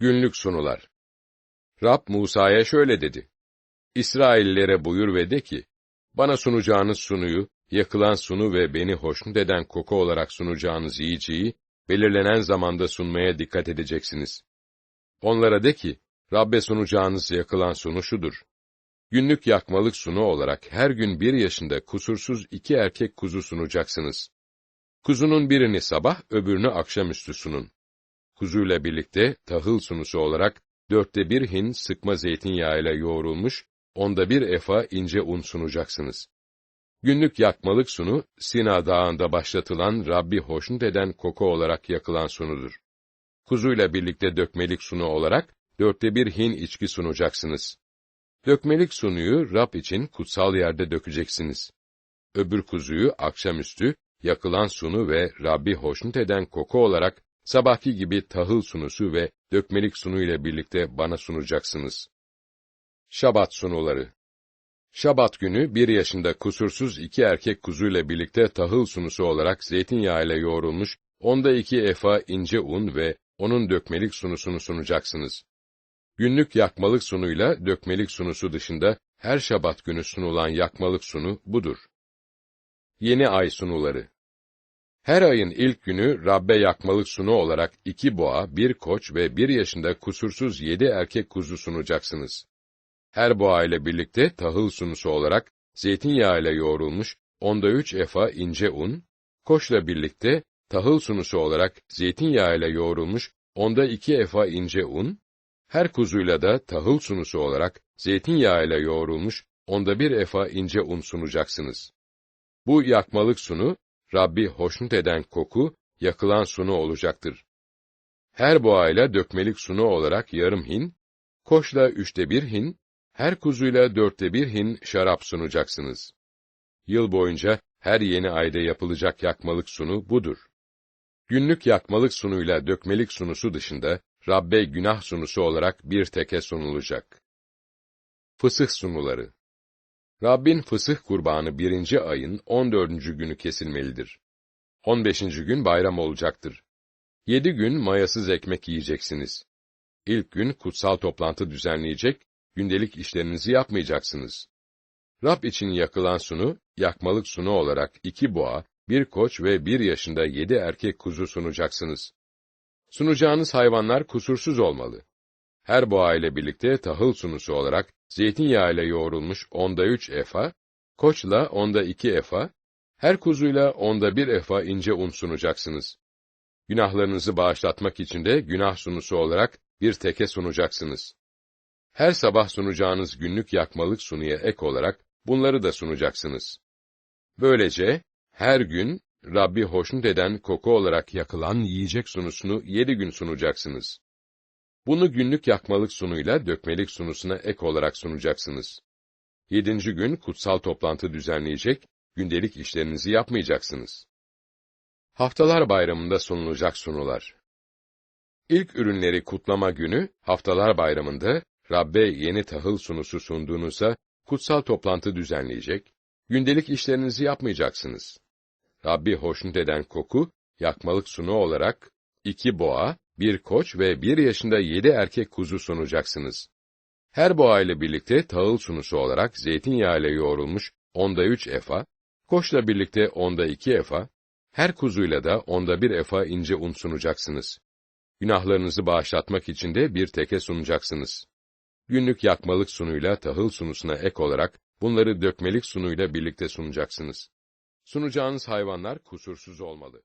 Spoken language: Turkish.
Günlük sunular. Rab Musa'ya şöyle dedi. İsraillere buyur ve de ki, bana sunacağınız sunuyu, yakılan sunu ve beni hoşnut eden koku olarak sunacağınız yiyeceği, belirlenen zamanda sunmaya dikkat edeceksiniz. Onlara de ki, Rabbe sunacağınız yakılan sunu şudur. Günlük yakmalık sunu olarak her gün bir yaşında kusursuz iki erkek kuzu sunacaksınız. Kuzunun birini sabah, öbürünü akşamüstü sunun. Kuzuyla birlikte tahıl sunusu olarak dörtte bir hin sıkma zeytinyağıyla yoğrulmuş, onda bir efa ince un sunacaksınız. Günlük yakmalık sunu, Sina Dağı'nda başlatılan Rabbi hoşnut eden koku olarak yakılan sunudur. Kuzuyla birlikte dökmelik sunu olarak, dörtte bir hin içki sunacaksınız. Dökmelik sunuyu Rab için kutsal yerde dökeceksiniz. Öbür kuzuyu akşamüstü, yakılan sunu ve Rabbi hoşnut eden koku olarak, sabahki gibi tahıl sunusu ve dökmelik sunu ile birlikte bana sunacaksınız. Şabat sunuları Şabat günü bir yaşında kusursuz iki erkek kuzuyla birlikte tahıl sunusu olarak zeytinyağı ile yoğrulmuş, onda iki efa ince un ve onun dökmelik sunusunu sunacaksınız. Günlük yakmalık sunuyla dökmelik sunusu dışında her şabat günü sunulan yakmalık sunu budur. Yeni ay sunuları Her ayın ilk günü Rabbe yakmalık sunu olarak iki boğa, bir koç ve bir yaşında kusursuz yedi erkek kuzu sunacaksınız. Her boğa ile birlikte tahıl sunusu olarak zeytinyağı ile yoğrulmuş onda üç efa ince un, koçla birlikte tahıl sunusu olarak zeytinyağı ile yoğrulmuş onda iki efa ince un, her kuzuyla da tahıl sunusu olarak zeytinyağı ile yoğrulmuş onda bir efa ince un sunacaksınız. Bu yakmalık sunu, Rabbi hoşnut eden koku, yakılan sunu olacaktır. Her boğayla dökmelik sunu olarak yarım hin, koçla üçte bir hin, her kuzuyla dörtte bir hin şarap sunacaksınız. Yıl boyunca her yeni ayda yapılacak yakmalık sunu budur. Günlük yakmalık sunuyla dökmelik sunusu dışında, Rabbe günah sunusu olarak bir teke sunulacak. Fısıh sunuları Rabbin fısıh kurbanı birinci ayın on dördüncü günü kesilmelidir. On beşinci gün bayram olacaktır. Yedi gün mayasız ekmek yiyeceksiniz. İlk gün kutsal toplantı düzenleyecek, gündelik işlerinizi yapmayacaksınız. Rab için yakılan sunu, yakmalık sunu olarak iki boğa, bir koç ve bir yaşında yedi erkek kuzu sunacaksınız. Sunacağınız hayvanlar kusursuz olmalı. Her boğa ile birlikte tahıl sunusu olarak zeytinyağı ile yoğrulmuş onda üç efa, koçla onda iki efa, her kuzuyla onda bir efa ince un sunacaksınız. Günahlarınızı bağışlatmak için de günah sunusu olarak bir teke sunacaksınız. Her sabah sunacağınız günlük yakmalık sunuya ek olarak bunları da sunacaksınız. Böylece her gün Rabbi hoşnut eden koku olarak yakılan yiyecek sunusunu yedi gün sunacaksınız. Bunu günlük yakmalık sunuyla dökmelik sunusuna ek olarak sunacaksınız. Yedinci gün kutsal toplantı düzenleyecek, gündelik işlerinizi yapmayacaksınız. Haftalar bayramında sunulacak sunular. İlk ürünleri kutlama günü, haftalar bayramında, Rabbe yeni tahıl sunusu sunduğunuzda, kutsal toplantı düzenleyecek, gündelik işlerinizi yapmayacaksınız. Rabbi hoşnut eden koku, yakmalık sunu olarak, iki boğa, bir koç ve bir yaşında yedi erkek kuzu sunacaksınız. Her boğa ile birlikte tahıl sunusu olarak zeytinyağı ile yoğrulmuş onda üç efa, koçla birlikte onda iki efa, her kuzuyla da onda bir efa ince un sunacaksınız. Günahlarınızı bağışlatmak için de bir teke sunacaksınız. Günlük yakmalık sunuyla tahıl sunusuna ek olarak, bunları dökmelik sunuyla birlikte sunacaksınız. Sunacağınız hayvanlar kusursuz olmalı.